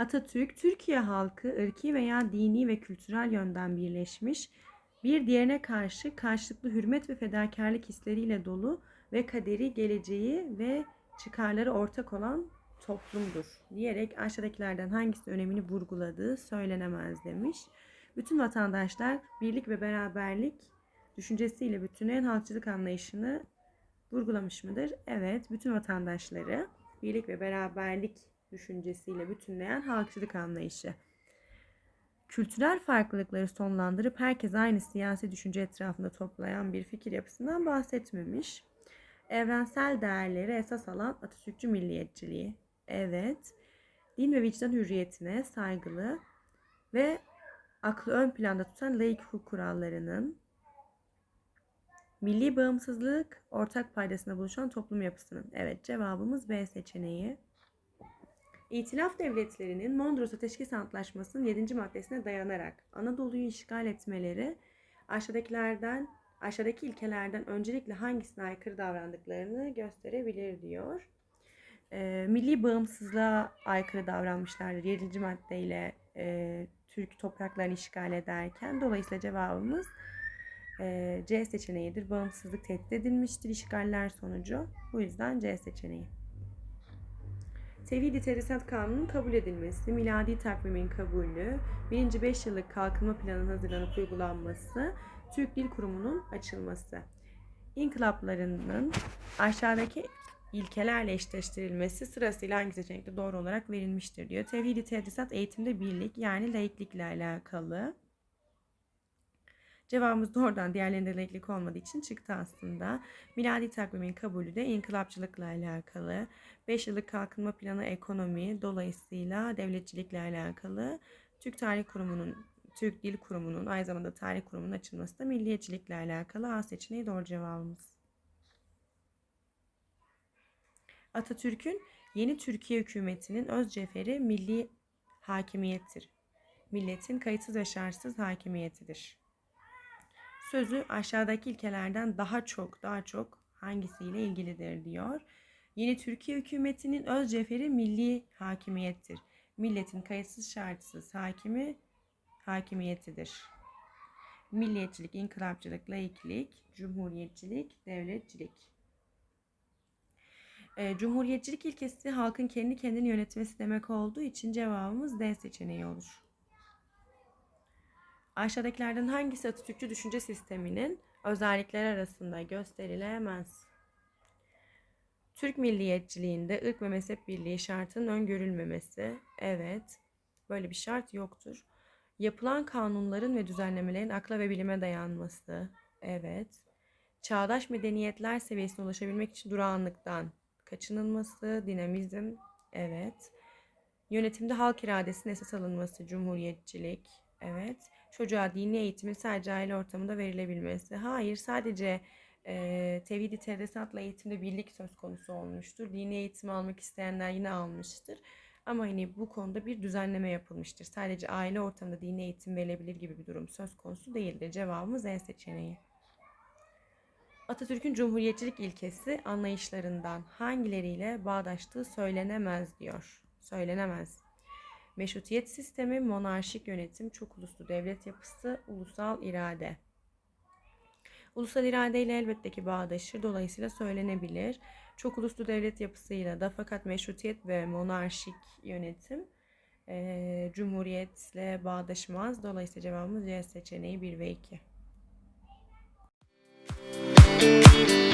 Atatürk, Türkiye halkı ırki veya dini ve kültürel yönden birleşmiş, bir diğerine karşı karşılıklı hürmet ve fedakarlık hisleriyle dolu ve kaderi, geleceği ve çıkarları ortak olan toplumdur diyerek aşağıdakilerden hangisi önemini vurguladığı söylenemez demiş. Bütün vatandaşlar birlik ve beraberlik düşüncesiyle bütünleyen halkçılık anlayışını vurgulamış mıdır? Evet, bütün vatandaşları birlik ve beraberlik düşüncesiyle bütünleyen halkçılık anlayışı. Kültürel farklılıkları sonlandırıp herkes aynı siyasi düşünce etrafında toplayan bir fikir yapısından bahsetmemiş. Evrensel değerleri esas alan Atatürkçü milliyetçiliği. Evet. Din ve vicdan hürriyetine saygılı ve aklı ön planda tutan laik hukuk kurallarının milli bağımsızlık ortak paydasına buluşan toplum yapısının. Evet cevabımız B seçeneği. İtilaf devletlerinin Mondros Ateşkes Antlaşması'nın 7. maddesine dayanarak Anadolu'yu işgal etmeleri aşağıdakilerden aşağıdaki ilkelerden öncelikle hangisine aykırı davrandıklarını gösterebilir diyor. E, milli bağımsızlığa aykırı davranmışlardır 7. maddeyle e, Türk topraklarını işgal ederken. Dolayısıyla cevabımız e, C seçeneğidir. Bağımsızlık tehdit edilmiştir işgaller sonucu. Bu yüzden C seçeneği. Tevhid-i Tedrisat Kanunu'nun kabul edilmesi, miladi takvimin kabulü, 1. 5 yıllık kalkınma planının hazırlanıp uygulanması, Türk Dil Kurumu'nun açılması. İnkılaplarının aşağıdaki ilkelerle eşleştirilmesi sırasıyla hangi seçenekte doğru olarak verilmiştir diyor. Tevhid-i Tedrisat eğitimde birlik yani laiklikle alakalı. Cevabımız doğrudan diğerlerinde laiklik olmadığı için çıktı aslında. Miladi takvimin kabulü de inkılapçılıkla alakalı. 5 yıllık kalkınma planı ekonomi dolayısıyla devletçilikle alakalı. Türk Tarih Kurumu'nun Türk Dil Kurumu'nun aynı zamanda Tarih Kurumu'nun açılması da milliyetçilikle alakalı. A seçeneği doğru cevabımız. Atatürk'ün yeni Türkiye hükümetinin öz ceferi milli hakimiyettir. Milletin kayıtsız ve şartsız hakimiyetidir. Sözü aşağıdaki ilkelerden daha çok daha çok hangisiyle ilgilidir diyor. Yeni Türkiye hükümetinin öz ceferi milli hakimiyettir. Milletin kayıtsız şartsız hakimi hakimiyetidir. Milliyetçilik, inkılapçılık, laiklik, cumhuriyetçilik, devletçilik. E, cumhuriyetçilik ilkesi halkın kendi kendini yönetmesi demek olduğu için cevabımız D seçeneği olur. Aşağıdakilerden hangisi Atatürkçü düşünce sisteminin özellikleri arasında gösterilemez? Türk milliyetçiliğinde ırk ve mezhep birliği şartının öngörülmemesi. Evet, böyle bir şart yoktur. Yapılan kanunların ve düzenlemelerin akla ve bilime dayanması. Evet. Çağdaş medeniyetler seviyesine ulaşabilmek için durağanlıktan kaçınılması, dinamizm. Evet. Yönetimde halk iradesinin esas alınması, cumhuriyetçilik. Evet. Çocuğa dini eğitimin sadece aile ortamında verilebilmesi. Hayır, sadece e, tevhid-i tedrisatla eğitimde birlik söz konusu olmuştur. Dini eğitim almak isteyenler yine almıştır. Ama hani bu konuda bir düzenleme yapılmıştır. Sadece aile ortamında dini eğitim verilebilir gibi bir durum söz konusu değildir. Cevabımız E seçeneği. Atatürk'ün cumhuriyetçilik ilkesi anlayışlarından hangileriyle bağdaştığı söylenemez diyor. Söylenemez. Meşrutiyet sistemi, monarşik yönetim, çok uluslu devlet yapısı, ulusal irade. Ulusal irade ile elbette ki bağdaşır, dolayısıyla söylenebilir. Çok uluslu devlet yapısıyla da fakat meşrutiyet ve monarşik yönetim e, cumhuriyetle bağdaşmaz. Dolayısıyla cevabımız C seçeneği 1 ve 2. Müzik